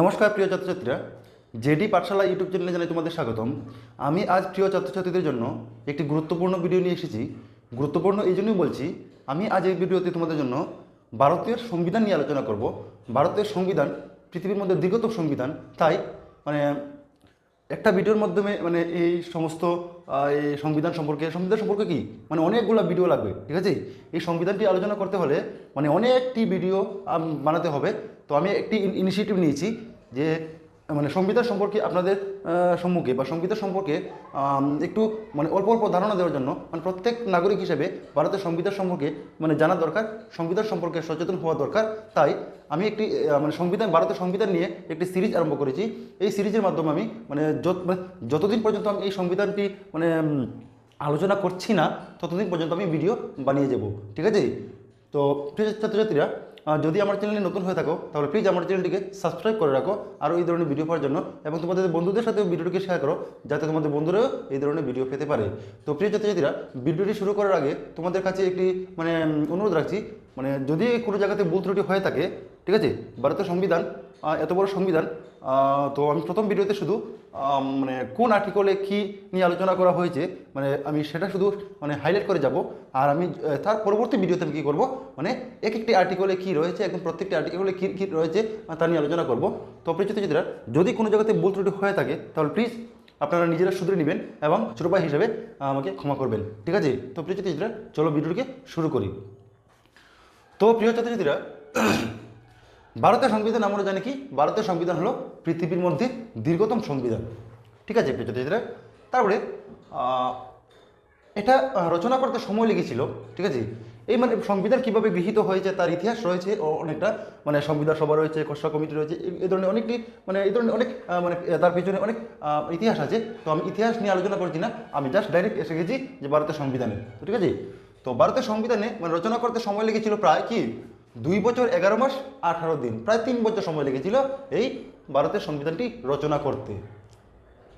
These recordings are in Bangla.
নমস্কার, প্রিয় ছাত্রছাত্রীরা। জেডি পাঠশালা ইউটিউব চ্যানেলে জানাই তোমাদের স্বাগতম। আমি আজ প্রিয় ছাত্রছাত্রীদের জন্য একটি গুরুত্বপূর্ণ ভিডিও নিয়ে এসেছি। গুরুত্বপূর্ণ এই জন্যই বলছি, আমি আজ এই ভিডিওতে তোমাদের জন্য ভারতের সংবিধান নিয়ে আলোচনা করব। ভারতের সংবিধান পৃথিবীর মধ্যে দীর্ঘতম সংবিধান। তাই মানে একটা ভিডিওর মাধ্যমে মানে এই সমস্ত এই সংবিধান সম্পর্কে সংবিধান সম্পর্কে কি? মানে অনেকগুলো ভিডিও লাগবে, ঠিক আছে? এই সংবিধানটি আলোচনা করতে হলে মানে অনেকটি ভিডিও বানাতে হবে। তো আমি একটি ইনিশিয়েটিভ নিয়েছি যে মানে সংবিধান সম্পর্কে আপনাদের সম্মুখে বা সংবিধান সম্পর্কে একটু মানে অল্প অল্প ধারণা দেওয়ার জন্য মানে প্রত্যেক নাগরিক হিসেবে ভারতের সংবিধান সম্পর্কে মানে জানা দরকার, সংবিধান সম্পর্কে সচেতন হওয়া দরকার। তাই আমি একটি মানে সংবিধান, ভারতের সংবিধান নিয়ে একটি সিরিজ আরম্ভ করেছি। এই সিরিজের মাধ্যমে আমি মানে মানে যতদিন পর্যন্ত আমি এই সংবিধানটি মানে আলোচনা করছি না, ততদিন পর্যন্ত আমি ভিডিও বানিয়ে যাব। ঠিক আছে? তো ছাত্রছাত্রীরা যদি আমার চ্যানেলে নতুন হয়ে থাকো, তাহলে প্লিজ আমার চ্যানেলটিকে সাবস্ক্রাইব করে রাখো আরও এই ধরনের ভিডিও পাওয়ার জন্য এবং তোমাদের বন্ধুদের সাথেও ভিডিওটিকে শেয়ার করো, যাতে তোমাদের বন্ধুরাও এই ধরনের ভিডিও পেতে পারে। তো প্রিয় ছাত্রছাত্রীরা, ভিডিওটি শুরু করার আগে তোমাদের কাছে একটি মানে অনুরোধ রাখছি মানে যদি কোনো জায়গাতে ভুল ত্রুটি হয়ে থাকে ঠিক আছে? ভারতের সংবিধান এত বড় সংবিধান তো আমি প্রথম ভিডিওতে শুধু মানে কোন আর্টিকলে কি নিয়ে আলোচনা করা হয়েছে মানে আমি সেটা শুধু মানে হাইলাইট করে যাব। আর আমি তার পরবর্তী ভিডিওতে আমি কী করব? মানে এক একটি আর্টিকলে কী রয়েছে, একদম প্রত্যেকটি আর্টিকলে কী কী রয়েছে তা নিয়ে আলোচনা করব। তো প্রিয়চিত্রা যদি কোনো জায়গাতে ভুল ত্রুটি হয়ে থাকে, তাহলে প্লিজ আপনারা নিজেরা শুধরে নেবেন এবং ছোটো ভাই হিসেবে আমাকে ক্ষমা করবেন। ঠিক আছে? তো প্রিয়চিত্রা চলো ভিডিওটিকে শুরু করি। তো প্রিয় ছাত্রছাত্রীরা ভারতের সংবিধান আমরা জানি কি? ভারতের সংবিধান হলো পৃথিবীর মধ্যে দীর্ঘতম সংবিধান। ঠিক আছে ছাত্রছাত্রীরা তারপরে এটা রচনা করতে সময় লেগেছিল, ঠিক আছে? এই মানে সংবিধান কীভাবে গৃহীত হয়েছে তার ইতিহাস রয়েছে ও অনেকটা মানে সংবিধান সভা রয়েছে, খসড়া কমিটি রয়েছে, এই ধরনের অনেকটি মানে এই ধরনের অনেক মানে তার পিছনে অনেক ইতিহাস আছে। তো আমি ইতিহাস নিয়ে আলোচনা করছি না, আমি জাস্ট ডাইরেক্ট এসে গেছি যে ভারতের সংবিধানে। ঠিক আছে? তো ভারতের সংবিধানে মানে রচনা করতে সময় লেগেছিল প্রায় কি? দুই বছর, এগারো মাস, আঠারো দিন। প্রায় তিন বছর সময় লেগেছিল এই ভারতের সংবিধানটি রচনা করতে।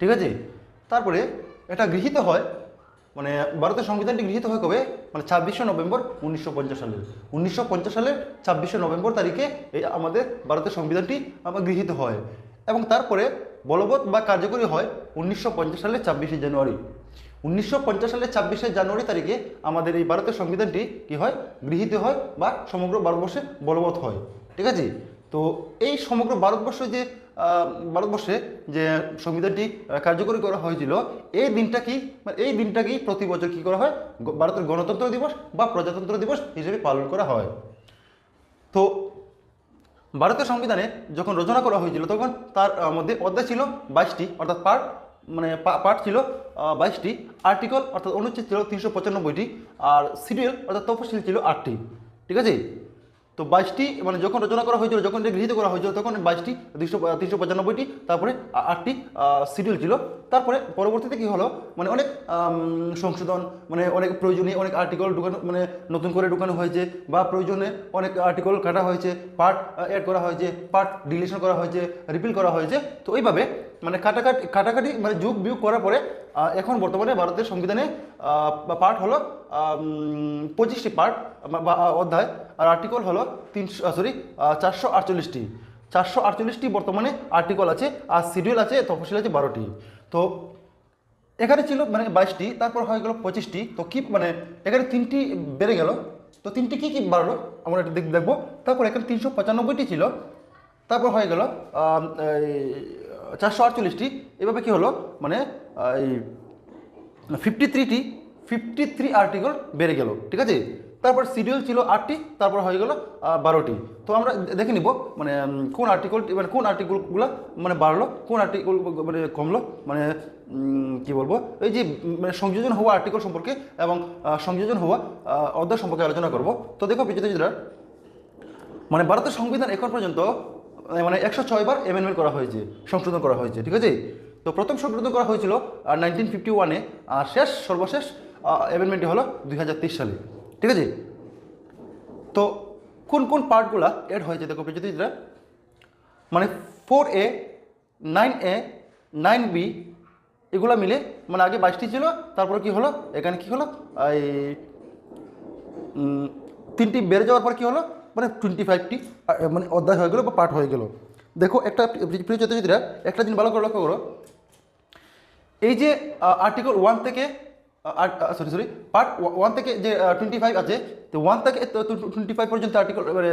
ঠিক আছে? তারপরে এটা গৃহীত হয় মানে ভারতের সংবিধানটি গৃহীত হয় কবে? মানে ছাব্বিশে নভেম্বর উনিশশো পঞ্চাশ সালে। উনিশশো পঞ্চাশ সালের ছাব্বিশে নভেম্বর তারিখে এই আমাদের ভারতের সংবিধানটি আমার গৃহীত হয়। এবং তারপরে বলবৎ বা কার্যকরী হয় উনিশশো পঞ্চাশ সালের ছাব্বিশে জানুয়ারি। উনিশশো পঞ্চাশ সালের ছাব্বিশে জানুয়ারি তারিখে আমাদের এই ভারতের সংবিধানটি কি হয়? গৃহীত হয় বা সমগ্র ভারতবর্ষে বলবৎ হয়। ঠিক আছে? তো এই সমগ্র ভারতবর্ষে যে ভারতবর্ষে যে সংবিধানটি কার্যকরী করা হয়েছিল, এই দিনটা কি মানে এই দিনটাকেই প্রতি বছর কী করা হয়? ভারতের গণতন্ত্র দিবস বা প্রজাতন্ত্র দিবস হিসেবে পালন করা হয়। তো ভারতের সংবিধানে যখন রচনা করা হয়েছিল, তখন তার মধ্যে অধ্যায় ছিল বাইশটি, অর্থাৎ পার্ট মানে পার্ট ছিল বাইশটি। আর্টিকল অর্থাৎ অনুচ্ছেদ ছিল তিনশো পঁচানব্বইটি আর সিরিয়াল অর্থাৎ তফসিল ছিল আটটি। ঠিক আছে? তো বাইশটি মানে যখন রচনা করা হয়েছিল, যখন গৃহীত করা হয়েছিল, তখন বাইশটি, তিনশো তিনশো পঁচানব্বইটি, তারপরে আটটি সিরিয়াল ছিল। তারপরে পরবর্তীতে কী হলো? মানে অনেক সংশোধন মানে অনেক প্রয়োজনীয়, অনেক আর্টিকেল ঢুকানো মানে নতুন করে ঢুকানো হয়েছে বা প্রয়োজনে অনেক আর্টিকেল কাটা হয়েছে পার্ট অ্যাড করা হয়েছে পার্ট ডিলিশন করা হয়েছে রিপিল করা হয়েছে। তো এইভাবে মানে কাটাকাটি কাটাকাটি মানে যুগ বিয়োগ করার পরে এখন বর্তমানে ভারতের সংবিধানে পার্ট হলো পঁচিশটি পার্ট বা অধ্যায়, আর আর্টিকল হলো তিনশো সরি চারশো আটচল্লিশটি। চারশো আটচল্লিশটি বর্তমানে আর্টিকল আছে, আর শিডিউল আছে, তফসিল আছে বারোটি। তো এখানে ছিল মানে বাইশটি, তারপর হয়ে গেল পঁচিশটি। তো কি মানে এখানে তিনটি বেড়ে গেল। তো তিনটি কি কি বাড়লো? আমরা দেখ- দেখব। তারপর এখানে তিনশো পঁচানব্বইটি ছিল। তারপর হয়ে গেল চারশো আটচল্লিশটি। এভাবে কী হলো? মানে এই fifty thirty fifty three article বেড়ে গেল, ঠিক আছে? তারপর শিডিউল ছিল আটটি, তারপর হয়ে গেল বারোটি। তো আমরা দেখে নিব মানে কোন আর্টিকেল মানে কোন আর্টিকেলগুলো মানে বাড়লো, কোন আর্টিকেল মানে কমলো মানে কি বলব? এই যে মানে সংযোজন হওয়া আর্টিকেল সম্পর্কে এবং সংযোজন হওয়া অধ্যায় সম্পর্কে আলোচনা করব। তো দেখো পিছিয়ে মানে ভারতের সংবিধান এখন পর্যন্ত মানে একশো ছয় বার অ্যামেন্ডমেন্ট করা হয়েছে, সংশোধন করা হয়েছে, ঠিক আছে? তো প্রথম সংশোধন করা হয়েছিল নাইনটিন ফিফটি ওয়ানে আর শেষ, সর্বশেষ অ্যামেন্ডমেন্টটি হলো দুই সালে, ঠিক আছে? তো কোন কোন পার্টগুলো অ্যাড হয়েছে? দেখো প্রযুক্তিরা মানে four A nine A nine B এগুলো মিলে মানে আগে বাইশটি ছিল, তারপরে কি হলো? এখানে কি হলো? এই তিনটি বেড়ে যাওয়ার পর কি হলো? মানে টোয়েন্টি ফাইভটি মানে অধ্যায় হয়ে গেলো বা পার্ট হয়ে গেলো। দেখো একটা প্রিয় ছাত্রছাত্রীরা একটা দিন ভালো করে লক্ষ্য করো। এই যে আর্টিকেল ওয়ান থেকে সরি সরি পার্ট ওয়ান থেকে যে টোয়েন্টি ফাইভ আছে, তো ওয়ান থেকে টোয়েন্টি ফাইভ পর্যন্ত আর্টিকেল মানে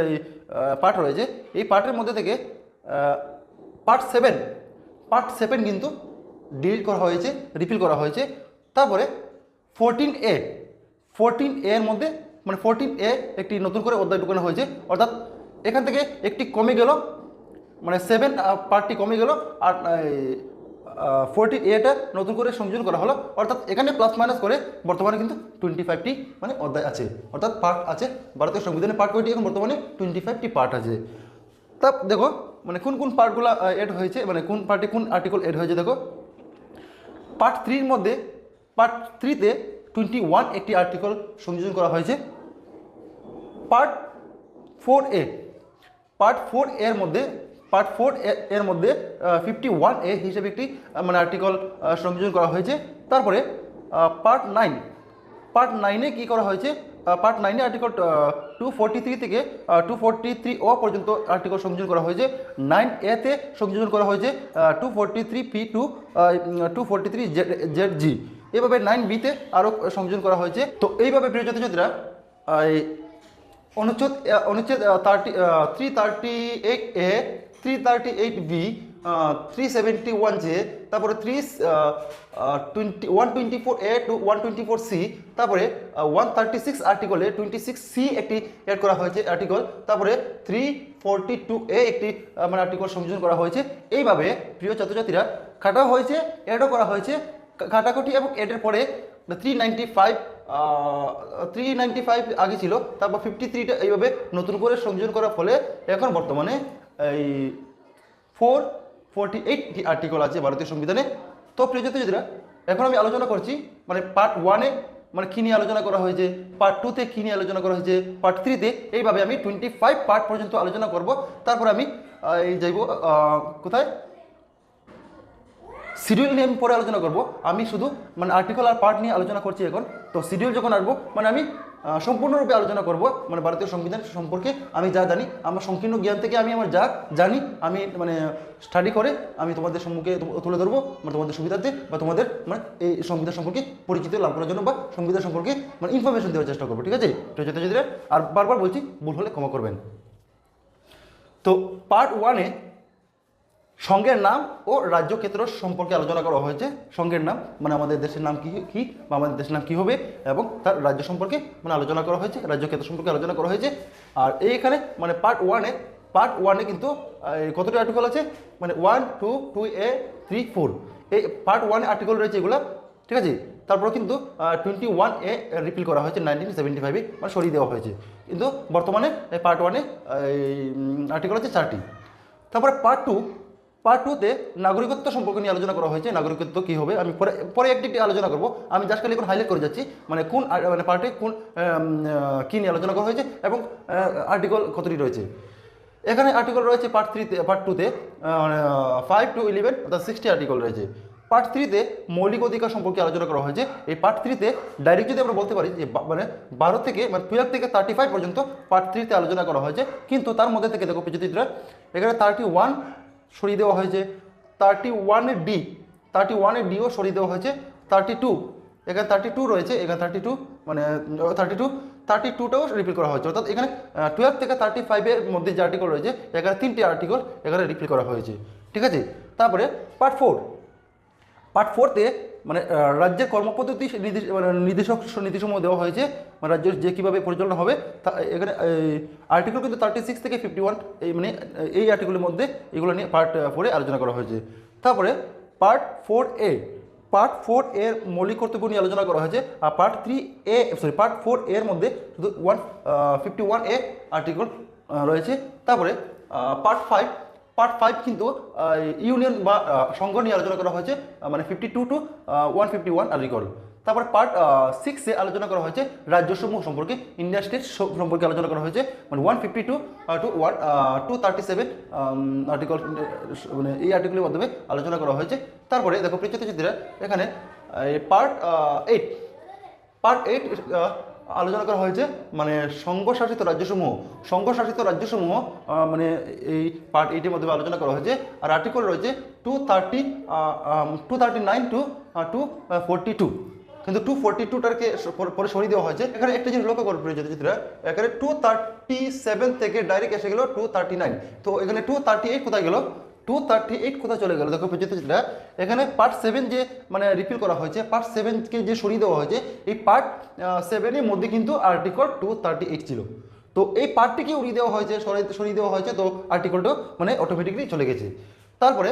পার্ট রয়েছে। এই পার্টের মধ্যে থেকে পার্ট সেভেন পার্ট সেভেন কিন্তু ডিলিট করা হয়েছে রিফিল করা হয়েছে। তারপরে ফোরটিন এ ফোরটিন এর মধ্যে মানে ফোরটিন এ একটি নতুন করে অধ্যায় ঢুকানো হয়েছে। অর্থাৎ এখান থেকে একটি কমে গেল মানে সেভেন পার্টটি কমে গেল, আর ফোরটি এটা নতুন করে সংযোজন করা হলো। অর্থাৎ এখানে প্লাস মাইনাস করে বর্তমানে কিন্তু টোয়েন্টি ফাইভটি মানে অধ্যায় আছে। অর্থাৎ পার্ট আছে। ভারতীয় সংবিধানের পার্ট কয়টি? এখন বর্তমানে টোয়েন্টি ফাইভটি পার্ট আছে। তা দেখো মানে কোন কোন পার্টগুলো এড হয়েছে মানে কোন পার্টে কোন আর্টিকেল এড হয়েছে দেখো। পার্ট থ্রির মধ্যে পার্ট থ্রিতে টোয়েন্টি ওয়ান একটি আর্টিকেল সংযোজন করা হয়েছে। Part four A, part four এর মধ্যে, পার্ট ফোর এর মধ্যে ফিফটি ওয়ান এ হিসেবে একটি মানে আর্টিকল সংযোজন করা হয়েছে। তারপরে পার্ট নাইন, পার্ট নাইনে কী করা হয়েছে? পার্ট নাইনে আর্টিকল টু থ্রি থেকে টু থ্রি ও পর্যন্ত আর্টিকল সংযোজন করা হয়েছে। নাইন এতে সংযোজন করা হয়েছে two forty three P to two forty three Z Z G এভাবে নাইন বিতে আরও সংযোজন করা হয়েছে। তো এইভাবে প্রিয় ছাত্রছাত্রীরা অনুচ্ছেদ অনুচ্ছেদ thirty three thirty eight A three thirty eight B three seventy one J তারপরে three twenty one twenty four A two one twenty four C তারপরে ওয়ান থার্টি সিক্স আর্টিকলে টোয়েন্টি সিক্স সি একটি অ্যাড করা হয়েছে আর্টিকল তারপরে থ্রি ফোরটি টু এ একটি মানে আর্টিকল সংযোজন করা হয়েছে। এইভাবে প্রিয় ছাত্রছাত্রীরা কাটাও হয়েছে অ্যাডও করা হয়েছে কাটাকুটি এবং এডের পরে three ninety five three ninety five আগে ছিল, তারপর ফিফটি থ্রিটা এইভাবে নতুন করে সংযোজন করার ফলে এখন বর্তমানে এই ফোর ফোরটি এইটটি আর্টিকেল আছে ভারতীয় সংবিধানে। তো প্রিয় ছাত্রছাত্রীরা এখন আমি আলোচনা করছি মানে পার্ট ওয়ানে মানে কী নিয়ে আলোচনা করা হয়েছে পার্ট টুতে কী নিয়ে আলোচনা করা হয়েছে পার্ট থ্রিতে এইভাবে আমি টোয়েন্টি ফাইভ পার্ট পর্যন্ত আলোচনা করব, তারপর আমি এই যাইব কোথায়? শিডিউল নিয়ে আমি পরে আলোচনা করব। আমি শুধু মানে আর্টিকেল আর পার্ট নিয়ে আলোচনা করছি এখন। তো শিডিউল যখন আসব মানে আমি সম্পূর্ণরূপে আলোচনা করব মানে ভারতীয় সংবিধান সম্পর্কে আমি যা জানি, আমার সংকীর্ণ জ্ঞান থেকে আমি আমার যা জানি, আমি মানে স্টাডি করে আমি তোমাদের সম্মুখে তুলে ধরবো মানে তোমাদের সুবিধার্থে বা তোমাদের মানে এই সংবিধান সম্পর্কে পরিচিত লাভ করার জন্য বা সংবিধান সম্পর্কে মানে ইনফরমেশন দেওয়ার চেষ্টা করব, ঠিক আছে? তো ছাত্রছাত্রীরা আর বারবার বলছি, ভুল হলে ক্ষমা করবেন। তো পার্ট ওয়ানে সংঘের নাম ও রাজ্য ক্ষেত্র সম্পর্কে আলোচনা করা হয়েছে। সংঘের নাম মানে আমাদের দেশের নাম কি কি? বা আমাদের দেশের নাম কি হবে? এবং তার রাজ্য সম্পর্কে মানে আলোচনা করা হয়েছে রাজ্য ক্ষেত্র সম্পর্কে আলোচনা করা হয়েছে। আর এইখানে মানে পার্ট ওয়ানে পার্ট ওয়ানে কিন্তু কতটা আর্টিকেল আছে? মানে one two two A three four এই পার্ট ওয়ানে আর্টিকেল রয়েছে এগুলো, ঠিক আছে? তারপর কিন্তু টোয়েন্টি ওয়ান এ রিপিল করা হয়েছে নাইনটিন সেভেন্টি ফাইভে মানে সরিয়ে দেওয়া হয়েছে। কিন্তু বর্তমানে পার্ট ওয়ানে আর্টিকেল আছে চারটি। তারপরে পার্ট টু পার্ট টুতে নাগরিকত্ব সম্পর্কে নিয়ে আলোচনা করা হয়েছে। নাগরিকত্ব কী হবে? আমি পরে পরে একটি আলোচনা করব। আমি জাস্ট খালি এখন হাইলাইট করে যাচ্ছি মানে কোন মানে পার্টে কোন কী নিয়ে আলোচনা করা হয়েছে এবং আর্টিকল কতটি রয়েছে। এখানে আর্টিকল রয়েছে পার্ট থ্রিতে পার্ট টুতে ফাইভ টু ইলেভেন অর্থাৎ সিক্সটি আর্টিকল রয়েছে। পার্ট থ্রিতে মৌলিক অধিকার সম্পর্কে আলোচনা করা হয়েছে। এই পার্ট থ্রিতে ডাইরেক্ট যদি আমরা বলতে পারি যে মানে বারো থেকে মানে টুয়েলভ থেকে থার্টি ফাইভ পর্যন্ত পার্ট থ্রিতে আলোচনা করা হয়েছে। কিন্তু তার মধ্যে থেকে দেখো পিচিত্রা এখানে থার্টি ওয়ান সরিয়ে দেওয়া হয়েছে। থার্টি ওয়ানের ডি থার্টি ওয়ানের ডিও সরিয়ে দেওয়া হয়েছে। থার্টি টু এখানে থার্টি টু রয়েছে, এখানে থার্টি টু মানে থার্টি টু থার্টি টুটাও রিপিল করা হয়েছে। অর্থাৎ এখানে টুয়েলভ থেকে থার্টি ফাইভের মধ্যে যে আর্টিকেল রয়েছে, এখানে তিনটি আর্টিকেল এখানে রিপিল করা হয়েছে। ঠিক আছে? তারপরে পার্ট ফোর পার্ট ফোরতে মানে রাজ্যের কর্মপদ্ধতি মানে নির্দেশক নীতিসমূহ দেওয়া হয়েছে। মানে রাজ্যের যে কীভাবে পরিচালনা হবে, তা, এখানে আর্টিকেল কিন্তু থার্টি সিক্স থেকে ফিফটি ওয়ান এই মানে এই আর্টিকেলের মধ্যে এগুলো নিয়ে পার্ট ফোরে আলোচনা করা হয়েছে। তারপরে part four A part four এর মৌলিক কর্তব্য নিয়ে আলোচনা করা হয়েছে, আর part three A sorry part four এর মধ্যে শুধু one fifty one A article রয়েছে। তারপরে পার্ট ফাইভ পার্ট ফাইভ কিন্তু ইউনিয়ন বা সংঘ নিয়ে আলোচনা করা হয়েছে মানে fifty two to one fifty one article তারপর পার্ট সিক্সে আলোচনা করা হয়েছে রাজ্যসমূহ সম্পর্কে ইন্ডিয়ান স্টেট সম্পর্কে আলোচনা করা হয়েছে মানে one fifty two two one two thirty seven article মানে এই আর্টিকেলের মাধ্যমে আলোচনা করা হয়েছে। তারপরে দেখো ছাত্রছাত্রীরা এখানে পার্ট এইট পার্ট এইট আলোচনা করা হয়েছে মানে সংঘশাসিত রাজ্যসমূহ সংঘশাসিত রাজ্যসমূহ মানে এই পার্ট এইটের মধ্যে আলোচনা করা হয়েছে। আর আর্টিকেল রয়েছে two thirty two thirty nine to two forty two কিন্তু টু ফোরটি টুটাকে পরে সরিয়ে দেওয়া হয়েছে। এখানে একটা জিনিস লক্ষ্য করবে চিত্রা এখানে টু থার্টি সেভেন থেকে ডাইরেক্ট এসে গেল টু থার্টি নাইন তো এখানে টু থার্টি এইট কোথায় গেল? টু থার্টি এইট কোথায় চলে গেল? দেখো চিত্রা এখানে পার্ট সেভেন যে মানে রিপিল করা হয়েছে পার্ট সেভেনকে যে সরিয়ে দেওয়া হয়েছে, এই পার্ট সেভেনের মধ্যে কিন্তু আর্টিকল টু থার্টি এইট ছিল। তো এই পার্টটিকে উড়িয়ে দেওয়া হয়েছে? সরিয়ে সরিয়ে দেওয়া হয়েছে, তো আর্টিকেলটা মানে অটোমেটিকলি চলে গেছে। তারপরে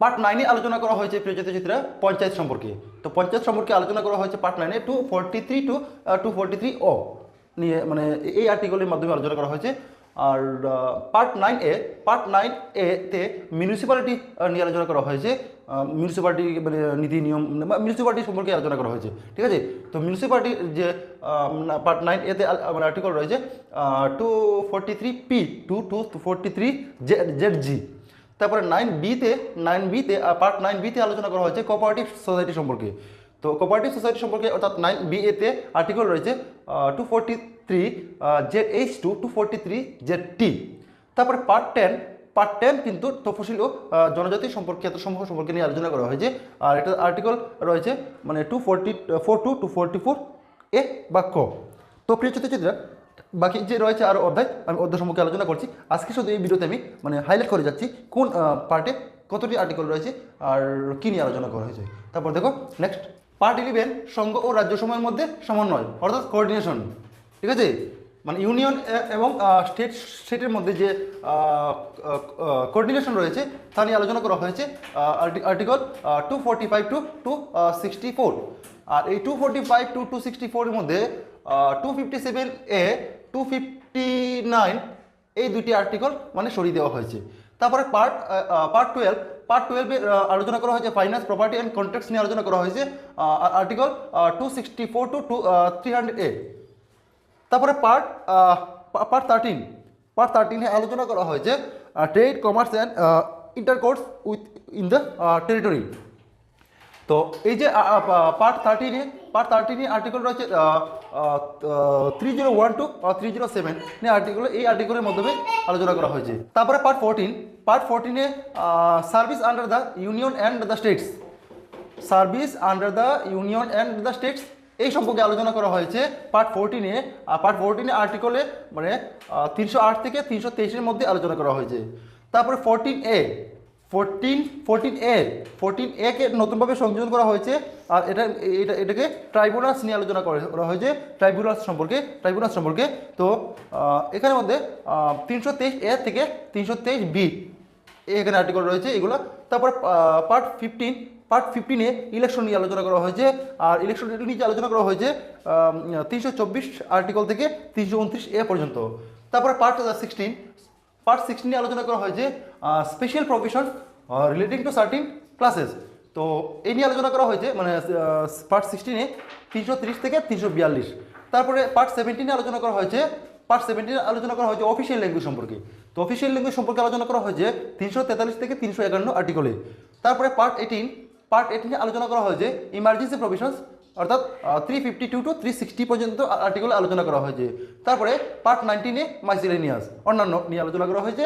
পার্ট নাইনে আলোচনা করা হয়েছে প্রিয়জিত চিত্রা পঞ্চায়েত সম্পর্কে। তো পঞ্চায়েত সম্পর্কে আলোচনা করা হয়েছে পার্ট নাইনে two forty three to two forty three ও নিয়ে মানে এই আর্টিকেলের মাধ্যমে আলোচনা করা হয়েছে। আর part nine A part nine A তে মিউনিসিপ্যালিটি নিয়ে আলোচনা করা হয়েছে। মিউনিসিপ্যালিটি মানে নীতি নিয়ম মিউনিসিপ্যালিটি সম্পর্কে আলোচনা করা হয়েছে। ঠিক আছে? তো মিউনিসিপ্যালিটির যে পার্ট নাইন এতে মানে আর্টিকেল রয়েছে two forty three P to two forty three Z G তারপরে নাইন বিতে নাইন বিতে পার্ট নাইন বিতে আলোচনা করা হয়েছে কোঅপারেটিভ সোসাইটি সম্পর্কে। তো কোঅপারেটিভ সোসাইটি সম্পর্কে অর্থাৎ নাইন বি এতে আর্টিকেল রয়েছে two forty three Z H to two three Z T. তারপরে পার্ট টেন পার্ট টেন কিন্তু তফসিল ও জনজাতি সম্পর্কে এত সমূহ সম্পর্কে নিয়ে আলোচনা করা হয়েছে। আর এটা আর্টিকেল রয়েছে মানে two forty, four to two forty four, A বা ক। তো প্রিয় চিত্রা বাকি যে রয়েছে আরও অধ্যায়, আমি অধ্যায় সম্পর্কে আলোচনা করছি। আজকে শুধু এই ভিডিওতে আমি মানে হাইলাইট করে যাচ্ছি কোন পার্টে কতটি আর্টিকেল রয়েছে আর কী নিয়ে আলোচনা করা হয়েছে। তারপর দেখো নেক্সট পার্ট ইলেভেন সংঘ ও রাজ্য সময়ের মধ্যে সমন্বয়, অর্থাৎ কোঅর্ডিনেশন ঠিক আছে? মানে ইউনিয়ন এবং স্টেট, স্টেটের মধ্যে যে কোঅর্ডিনেশন রয়েছে, তা নিয়ে আলোচনা করা হয়েছে article two forty five to two sixty four আর এই two forty five to two sixty ফোরের মধ্যে two fifty seven A two fifty nine এই দুটি আর্টিকল মানে সরিয়ে দেওয়া হয়েছে। তারপরে পার্ট পার্ট টুয়েলভ পার্ট টুয়েলভে আলোচনা করা হয়েছে ফাইন্যান্স প্রপার্টি অ্যান্ড কন্ট্রাক্টস নিয়ে আলোচনা করা হয়েছে article two sixty four to two three hundred A. তারপরে পার্ট পার্ট থার্টিন পার্ট থার্টিনে আলোচনা করা হয়েছে trade commerce and intercourse within the territory তো এই যে পার্ট থার্টিনে পার্ট থার্টিনে আর্টিকেল রয়েছে three zero one to three zero seven নিয়ে আর্টিকেল এই আর্টিকেলের মাধ্যমে আলোচনা করা হয়েছে। তারপরে part fourteen part ফোরটিনে service under the union and the states service under the union and the states এই সম্পর্কে আলোচনা করা হয়েছে পার্ট ফোরটিনে পার্ট ফোরটিনে আর্টিকলে মানে তিনশো আট থেকে তিনশো তেইশের মধ্যে আলোচনা করা হয়েছে। তারপরে fourteen A fourteen fourteen A fourteen A কে নতুনভাবে সংযোজন করা হয়েছে। আর এটা এটা, এটাকে ট্রাইব্যুনালস নিয়ে আলোচনা করা হয়েছে। ট্রাইব্যুনালস সম্পর্কে ট্রাইব্যুনালস সম্পর্কে। তো এখানের মধ্যে তিনশো তেইশ এ থেকে তিনশো তেইশ বি এখানে আর্টিকেল রয়েছে, এগুলো। তারপর পার্ট ফিফটিন পার্ট ফিফটিনে ইলেকশন নিয়ে আলোচনা করা হয়েছে। আর ইলেকশন নিয়ে আলোচনা করা হয়েছে তিনশো চব্বিশ আর্টিকেল থেকে তিনশো উনত্রিশ এ পর্যন্ত। তারপরে পার্ট সিক্সটিন পার্ট সিক্সটিনে আলোচনা করা হয়েছে special provision relating to certain classes তো এই নিয়ে আলোচনা করা হয়েছে মানে পার্ট সিক্সটিনে তিনশো তিরিশ থেকে তিনশো বিয়াল্লিশ। তারপরে পার্ট সেভেন্টিনে আলোচনা করা হয়েছে পার্ট সেভেন্টিনে আলোচনা করা হয়েছে অফিসিয়াল ল্যাঙ্গুয়েজ সম্পর্কে। তো অফিসিয়াল ল্যাঙ্গুয়েজ সম্পর্কে আলোচনা করা হয়েছে তিনশো তেতাল্লিশ থেকে তিনশো একান্ন আর্টিকলে তারপরে পার্ট এইটিন পার্ট এইটিনে আলোচনা করা হয়েছে ইমার্জেন্সি প্রভিশনস অর্থাৎ three fifty two to three sixty পর্যন্ত আর্টিকেলে আলোচনা করা হয়েছে। তারপরে পার্ট নাইনটিনে মাইসিলেনিয়াস অন্যান্য নিয়ে আলোচনা করা হয়েছে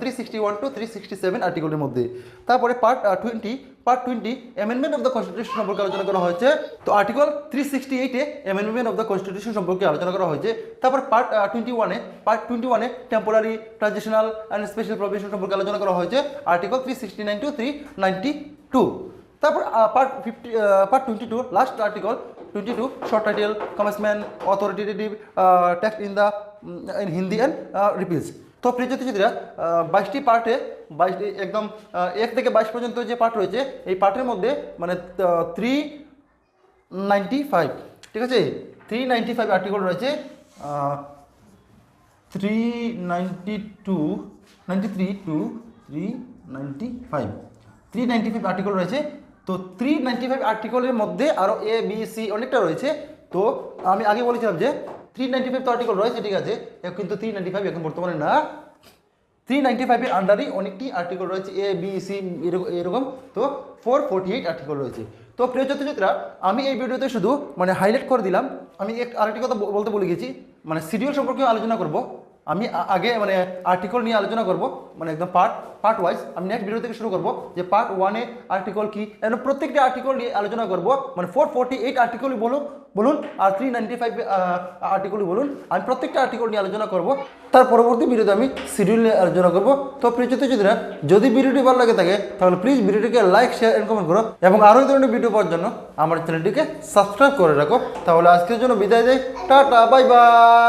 three sixty one to three sixty seven আর্টিকেলের মধ্যে। তারপরে part twenty part twenty amendment of the constitution সম্পর্কে আলোচনা করা হয়েছে। তো আর্টিকেল থ্রি সিক্সটি এইটে অ্যামেন্ডমেন্ট অফ দ্য কনস্টিটিউশন সম্পর্কে আলোচনা করা হয়েছে। তারপর পার্ট টোয়েন্টি ওয়ানে পার্ট টোয়েন্টি ওয়ানে temporary transitional and special provision সম্পর্কে আলোচনা করা হয়েছে। Article three sixty nine to three ninety two তারপর part fifty part twenty two last article twenty two short title commencement authoritative text in the in Hindi and repeals তো প্রিয় জ্যোতিষীরা বাইশটি পার্টে বাইশটি একদম এক থেকে বাইশ পর্যন্ত যে পার্ট রয়েছে, এই পার্টের মধ্যে মানে থ্রি নাইনটি ফাইভ ঠিক আছে? থ্রি নাইনটি ফাইভ আর্টিকল রয়েছে three ninety two ninety three two three ninety five three ninety five article রয়েছে তো থ্রি নাইনটি ফাইভ আর্টিকলের মধ্যে আরও এ বি সি অনেকটা রয়েছে। তো আমি আগে বলেছিলাম যে থ্রি নাইনটি ফাইভ তো আর্টিকল রয়েছে, ঠিক আছে? কিন্তু থ্রি নাইনটি ফাইভ এখন বর্তমানে না। থ্রি নাইনটি ফাইভের আন্ডারই অনেকটি আর্টিকল রয়েছে এ বি সি এরকম তো ফোর ফোর্টি এইট আর্টিকল রয়েছে। তো প্রিয় ছাত্রছাত্রীরা, আমি এই ভিডিওতে শুধু মানে হাইলাইট করে দিলাম। আমি এক আরেকটি কথা বলতে বলে গেছি। মানে সিরিয়াল সম্পর্কে আলোচনা করব। আমি আগে মানে আর্টিকল নিয়ে আলোচনা করব মানে একদম পার্ট পার্ট ওয়াইজ আমি নেক্সট ভিডিও থেকে শুরু করব যে পার্ট ওয়ানে আর্টিকল কি এবং প্রত্যেকটি আর্টিকল নিয়ে আলোচনা করব মানে ফোর ফোর্টি এইট আর্টিকলই বলুন বলুন, আর থ্রি নাইনটি ফাইভ আর্টিকলই বলুন, আমি প্রত্যেকটা আর্টিকল নিয়ে আলোচনা করব, তার পরবর্তী ভিডিওতে আমি শিডিউল নিয়ে আলোচনা করব। তো প্রিয় ছাত্রছাত্রীরা যদি ভিডিওটি ভালো লাগে থাকে, তাহলে প্লিজ ভিডিওটিকে লাইক শেয়ার এন্ড কমেন্ট করো, এবং আরও ধরনের ভিডিও পাওয়ার জন্য আমার চ্যানেলটিকে সাবস্ক্রাইব করে রাখো। তাহলে আজকের জন্য বিদায় দেয় টাটা বাই বাই